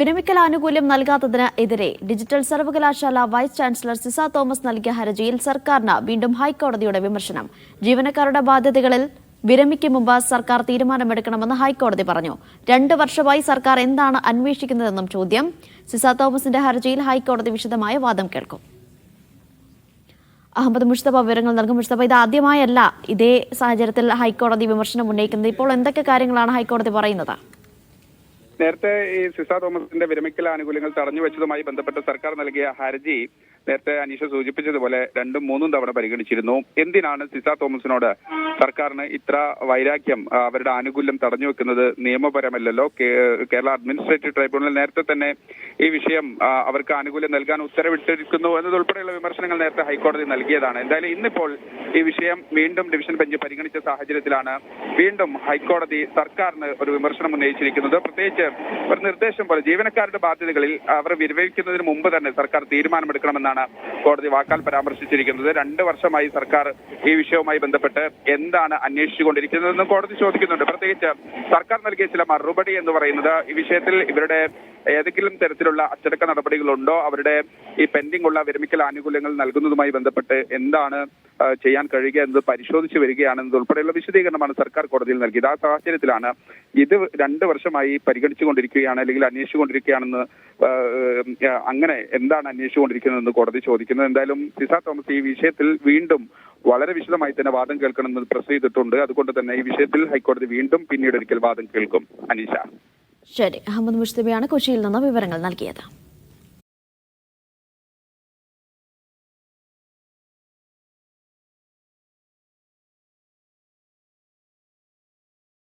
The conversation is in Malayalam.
വിരമിക്കൽ ആനുകൂല്യം നൽകാത്തതിന് എതിരെ ഡിജിറ്റൽ സർവകലാശാല വൈസ് ചാൻസലർ സിസ തോമസ് നൽകിയ ഹർജിയിൽ സർക്കാരിന് വീണ്ടും ഹൈക്കോടതിയുടെ വിമർശനം. ജീവനക്കാരുടെ ബാധ്യതകളിൽ വിരമിക്കും മുമ്പ് സർക്കാർ തീരുമാനമെടുക്കണമെന്ന് ഹൈക്കോടതി പറഞ്ഞു. രണ്ടു വർഷമായി സർക്കാർ എന്താണ് അന്വേഷിക്കുന്നതെന്നും ചോദ്യം. സിസ തോമസിന്റെ ഹർജിയിൽ ഹൈക്കോടതി വിശദമായ വാദം കേൾക്കും. അഹമ്മദ് മുസ്തഫ വിവരങ്ങൾ നൽകും. മുസ്തഫ ഇത് ആദ്യമായല്ല ഇതേ സാഹചര്യത്തിൽ ഹൈക്കോടതി വിമർശനം ഉന്നയിക്കുന്നത്. ഇപ്പോൾ എന്തൊക്കെ കാര്യങ്ങളാണ് ഹൈക്കോടതി പറയുന്നത്? നേരത്തെ ഈ സിസ തോമസിന്റെ വിരമിക്കൽ ആനുകൂല്യങ്ങൾ തടഞ്ഞു വെച്ചതുമായി ബന്ധപ്പെട്ട് സർക്കാർ നൽകിയ ഹർജി നേരത്തെ അനീഷ സൂചിപ്പിച്ചതുപോലെ രണ്ടും മൂന്നും തവണ പരിഗണിച്ചിരുന്നു. എന്തിനാണ് സിസ തോമസിനോട് സർക്കാരിന് ഇത്ര വൈരാഗ്യം അവരുടെ ആനുകൂല്യം തടഞ്ഞു വെക്കുന്നത് നിയമപരമല്ലല്ലോ? കേരള അഡ്മിനിസ്ട്രേറ്റീവ് ട്രൈബ്യൂണൽ നേരത്തെ തന്നെ ഈ വിഷയം അവർക്ക് ആനുകൂല്യം നൽകാൻ ഉത്തരവിട്ടിരിക്കുന്നു എന്നതുൾപ്പെടെയുള്ള വിമർശനങ്ങൾ നേരത്തെ ഹൈക്കോടതി നൽകിയതാണ്. എന്തായാലും ഇന്നിപ്പോൾ ഈ വിഷയം വീണ്ടും ഡിവിഷൻ ബെഞ്ച് പരിഗണിച്ച സാഹചര്യത്തിലാണ് വീണ്ടും ഹൈക്കോടതി സർക്കാരിന് ഒരു വിമർശനം ഉന്നയിച്ചിരിക്കുന്നത്. പ്രത്യേകിച്ച് ഒരു നിർദ്ദേശം പോലെ ജീവനക്കാരുടെ ബാധ്യതകളിൽ അവർ വിരമിക്കുന്നതിന് മുമ്പ് തന്നെ സർക്കാർ തീരുമാനമെടുക്കണമെന്നാണ് കോടതി വാക്കാൽ പരാമർശിച്ചിരിക്കുന്നത്. രണ്ട് വർഷമായി സർക്കാർ ഈ വിഷയവുമായി ബന്ധപ്പെട്ട് എന്താണ് അന്വേഷിച്ചുകൊണ്ടിരിക്കുന്നതെന്ന് കോടതി ചോദിക്കുന്നുണ്ട്. പ്രത്യേകിച്ച് സർക്കാർ നൽകിയ ചില മറുപടി എന്ന് പറയുന്നത് ഈ വിഷയത്തിൽ ഇവരുടെ ഏതെങ്കിലും തരത്തിലുള്ള അച്ചടക്ക നടപടികളുണ്ടോ? അവരുടെ ഈ പെൻഡിംഗ് ഉള്ള വിരമിക്കൽ ആനുകൂല്യങ്ങൾ നൽകുന്നതുമായി ബന്ധപ്പെട്ട് എന്താണ് ചെയ്യാൻ കഴിയുക എന്നത് പരിശോധിച്ചു വരികയാണെന്നത് ഉൾപ്പെടെയുള്ള വിശദീകരണമാണ് സർക്കാർ കോടതിയിൽ നൽകിയത്. ആ സാഹചര്യത്തിലാണ് ഇത് രണ്ട് വർഷമായി പരിഗണിച്ചുകൊണ്ടിരിക്കുകയാണ് അല്ലെങ്കിൽ അന്വേഷിച്ചുകൊണ്ടിരിക്കുകയാണെന്ന് അങ്ങനെ എന്താണ് അന്വേഷിച്ചുകൊണ്ടിരിക്കുന്നതെന്ന് കോടതി ചോദിക്കുന്നത്. എന്തായാലും സിസ തോമസ് ഈ വിഷയത്തിൽ വീണ്ടും വളരെ വിശദമായി തന്നെ വാദം കേൾക്കണമെന്ന് പ്രസ് ചെയ്തിട്ടുണ്ട്. അതുകൊണ്ട് തന്നെ ഈ വിഷയത്തിൽ ഹൈക്കോടതി വീണ്ടും പിന്നീട് ഒരിക്കൽ വാദം കേൾക്കും. അനീഷ. ശരി. അഹമ്മദ് മുഷ്തബിയാണ് കൊച്ചിയിൽ നിന്ന് വിവരങ്ങൾ നൽകിയത്.